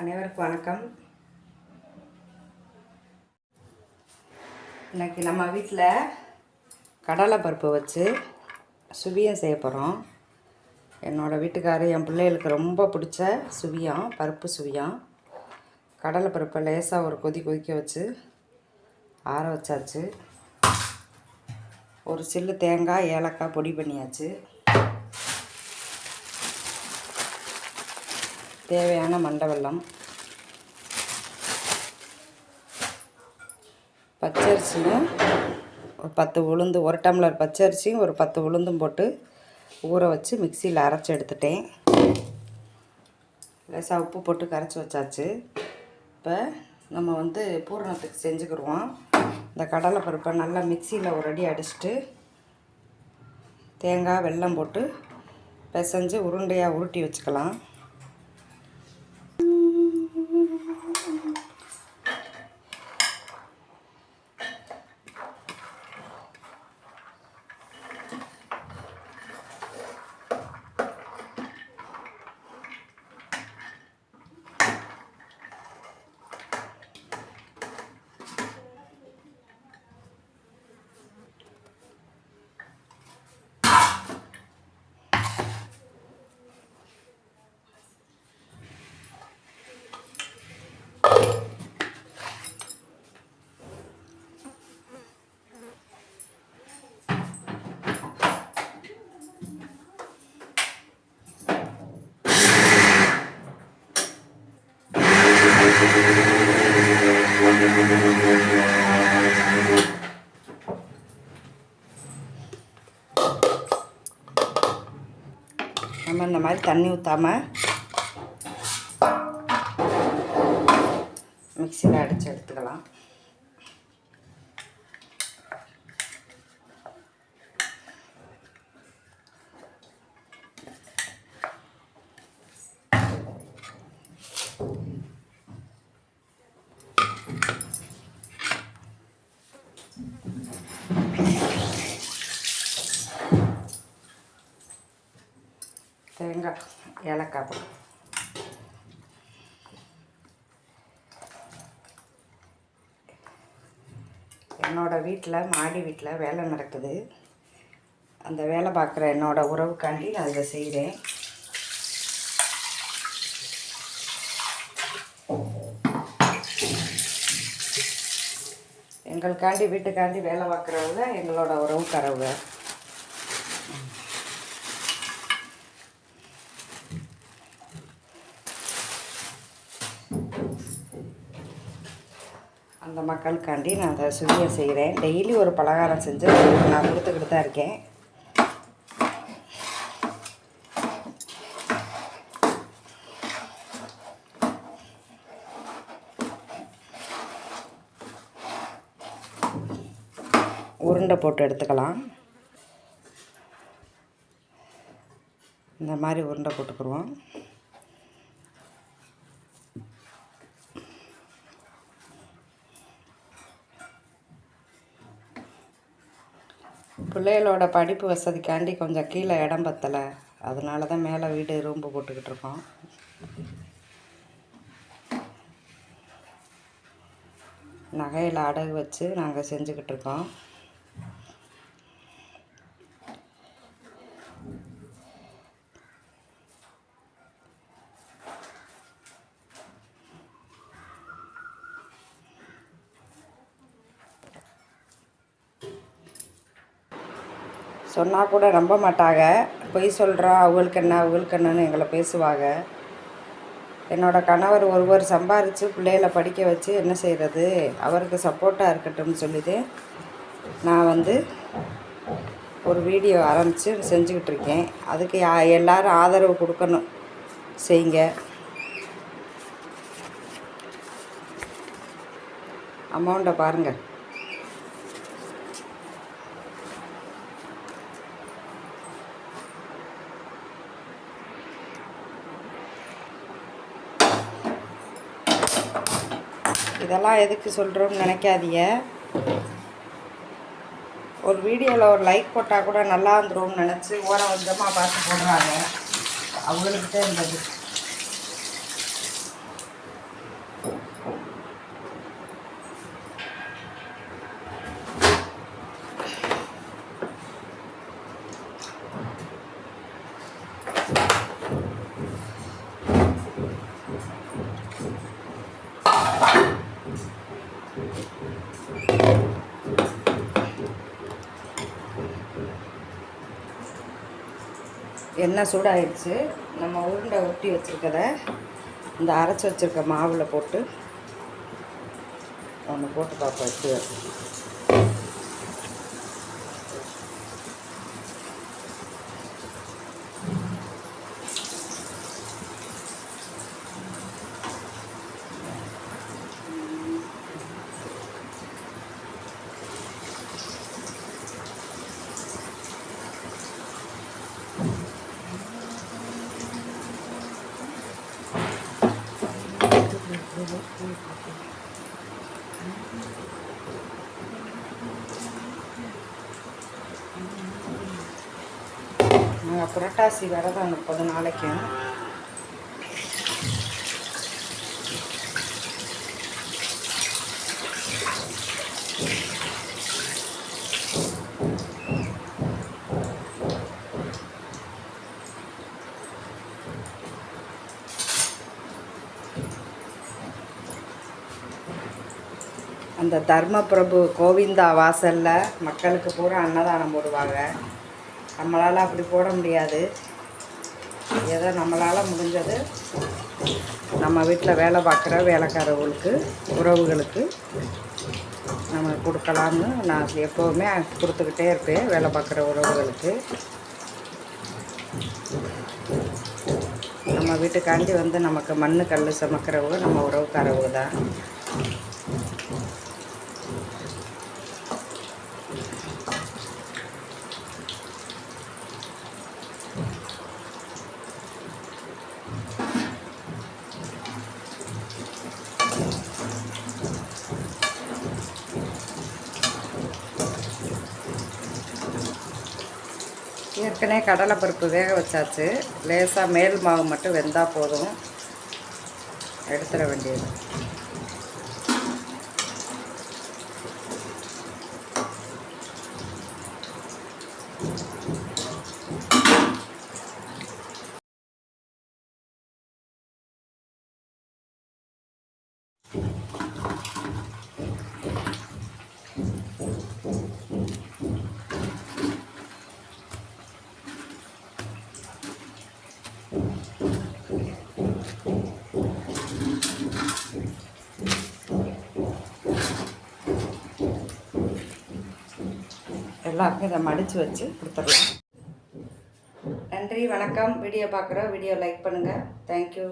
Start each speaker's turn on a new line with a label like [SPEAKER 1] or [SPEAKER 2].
[SPEAKER 1] அனைவருக்கும் வணக்கம். இன்னைக்கு நம்ம வீட்டில் கடலைப்பருப்பு வச்சு சுவியம் செய்ய போகிறோம் என்னோடய வீட்டுக்காரர் என் பிள்ளைகளுக்கு ரொம்ப பிடிச்ச சுவியம் பருப்பு சுவியம் கடலைப்பருப்பை லேசாக ஒரு கொதி கொதிக்க வச்சு ஆற வச்சாச்சு. ஒரு சில்லு தேங்காய் ஏலக்காய் பொடி பண்ணியாச்சு. தேவையான மண்டை வெல்லம் பச்சரிசியும் ஒரு பத்து உளுந்து ஒரு டம்ளர் பச்சரிசியும் ஒரு பத்து உளுந்தும் போட்டு ஊற வச்சு மிக்சியில் அரைச்சி எடுத்துட்டேன். லேசாக உப்பு போட்டு கரைச்சி வச்சாச்சு. இப்போ நம்ம வந்து பூரணத்துக்கு செஞ்சுக்கிடுவோம். இந்த கடலை பருப்பை நல்லா மிக்சியில் ஒரு அடி அடிச்சுட்டு தேங்காய் வெல்லம் போட்டு பிசைஞ்சு உருண்டையாக உருட்டி வச்சுக்கலாம் நம்ம இந்த மாதிரி தண்ணி ஊற்றாமல் மிக்சியில் அடித்து எடுத்துக்கலாம். தேங்காய் ஏலக்காய் பொடி என்னோடய வீட்டில் மாடி வீட்டில் வேலை நடக்குது. அந்த வேலை பார்க்குற என்னோடய உறவுக்காண்டி நான் இதை செய்கிறேன் எங்களுக்காண்டி வீட்டுக்காண்டி வேலை பார்க்குறவங்க எங்களோட உறவுக்காரவங்க. அந்த மக்களுக்காண்டி நான் அதை சுழியம் செய்கிறேன். டெய்லி ஒரு பலகாரம் செஞ்சு நான் கொடுத்துக்கிட்டு தான் இருக்கேன். உருண்டை போட்டு எடுத்துக்கலாம். இந்த மாதிரி உருண்டை போட்டுக்குருவோம் பிள்ளைகளோட படிப்பு வசதிக்காண்டி கொஞ்சம் கீழே இடம் பத்தலை. அதனால தான் மேலே வீடு ரூம்பு போட்டுக்கிட்டு இருக்கோம். நகையில் அடகு வச்சு நாங்கள் செஞ்சுக்கிட்டு இருக்கோம். சொன்னால் கூட நம்ப மாட்டாங்க பொய் சொல்கிறோம் அவங்களுக்கு என்ன அவங்களுக்கு என்னன்னு எங்களை பேசுவாங்க என்னோடய கணவர் ஒருவர் சம்பாரித்து பிள்ளைகளை படிக்க வச்சு என்ன செய்கிறது அவருக்கு சப்போர்ட்டாக இருக்கட்டும்னு சொல்லிட்டு நான் வந்து ஒரு வீடியோ ஆரம்பித்து செஞ்சுக்கிட்டு இருக்கேன். அதுக்கு யா- எல்லோரும் ஆதரவு கொடுக்கணும். செய்யுங்க அமௌண்ட்டை பாருங்கள் இதெல்லாம் எதுக்கு சொல்கிறோம்னு நினைக்காதீங்க. ஒரு வீடியோவில் ஒரு லைக் போட்டால் கூட நல்லா இருந்துரும்னு நினச்சி ஓரம் கொஞ்சமாக பார்த்து போடுறாங்க. அவங்களுக்கு தான் எண்ணெய் சூடாயிடுச்சு. நம்ம உருண்டை ஒட்டி வச்சுருக்கத இந்த அரைச்சி வச்சுருக்க மாவில் போட்டு ஒன்று போட்டு பார்ப்போம் நாங்கள் புரட்டாசி விரதம் முப்பது நாளைக்கும் அந்த தர்மபிரபு கோவிந்தா வாசலில் மக்களுக்கு பூரா அன்னதானம் போடுவாங்க. நம்மளால் அப்படி போட முடியாது. ஏதோ நம்மளால் முடிஞ்சது நம்ம வீட்டில் வேலை பார்க்குற வேலைக்காரவங்களுக்கு உறவுகளுக்கு நம்ம கொடுக்கலாம்னு நான் எப்போவுமே கொடுத்துக்கிட்டே இருப்பேன் வேலை பார்க்குற உறவுகளுக்கு. நம்ம வீட்டுக்காண்டி வந்து நமக்கு மண் கல் சமைக்கிறவங்க நம்ம உறவுக்காரவங்க தான். ஏற்கனவே கடலைப்பருப்பு வேக வச்சாச்சு. லேசாக மேல் மாவு மட்டும் வெந்தால் போதும். எடுத்துட வேண்டியது. எல்லாருக்கும் இதை மடித்து வச்சு கொடுத்துடலாம். நன்றி வணக்கம். வீடியோ பார்க்குறோம் வீடியோ லைக் பண்ணுங்கள் தேங்க்யூ